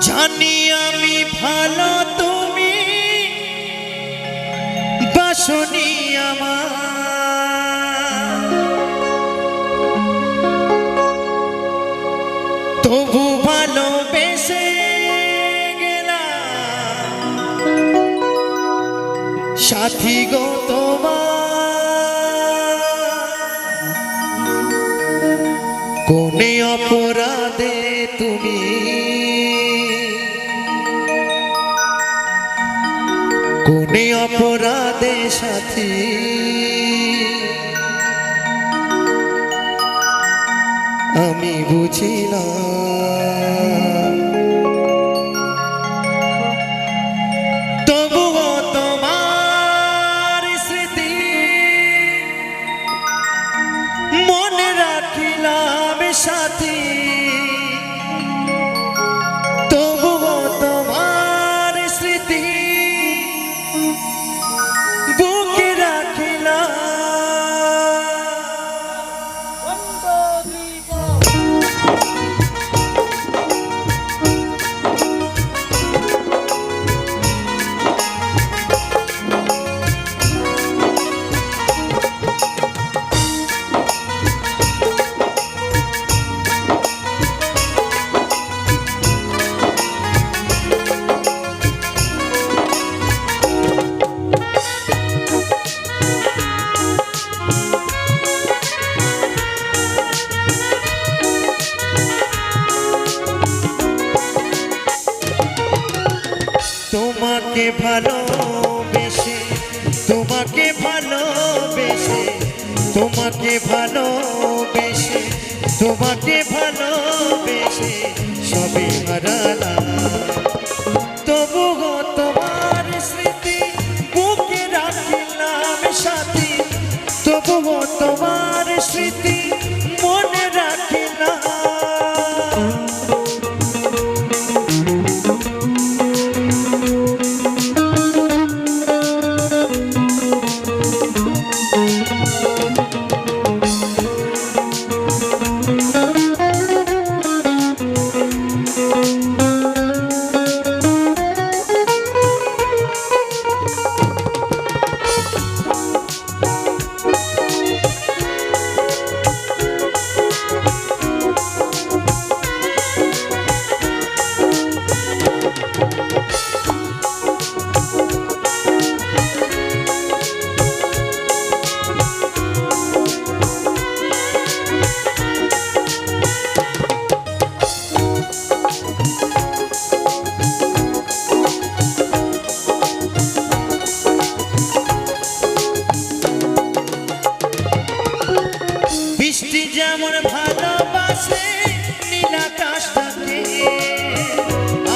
জানি আমি ভালো তুমি। বাসনি আমার। তবু ভালোবেসে গেলাম। সাথী গো তোমার। কোনে অপরাধে তুমি কোনে অপরাধে সাথী? আমি বুঝি না স্মৃতি মনে রাখিলাম সাথী। তোমাকে ভালোবেসে তোমাকে ভালোবেসে তোমাকে ভালোবেসে তোমাকে ভালোবেসে যেমন ভালোবাসে নীলাকাশটাকে।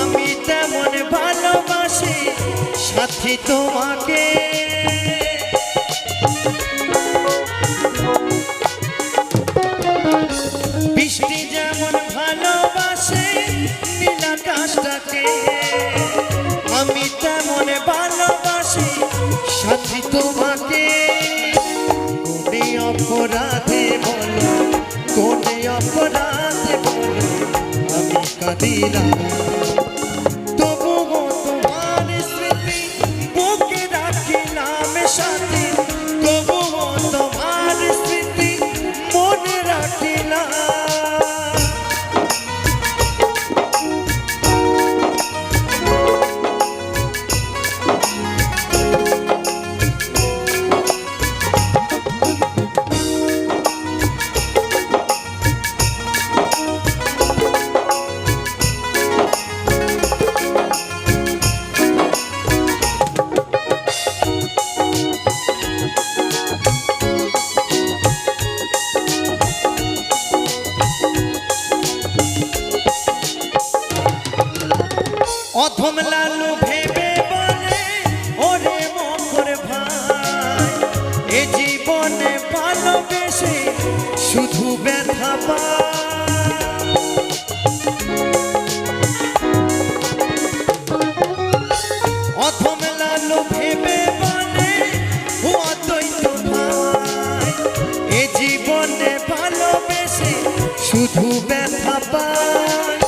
আমি তেমন ভালোবাসি সাথী তোমাকে। বৃষ্টি যেমন ভালোবাসে নীলাকাশটাকে। আমি আমি অধম লালু ভেবে বলে, ওরে মকর ভাই, এ জীবনে ভালোবেসে শুধু ব্যথা পায়। অধম লালু ভেবে বলে, ও অদ্বৈত ভাই, এ জীবনে ভালোবেসে শুধু ব্যথা পায়।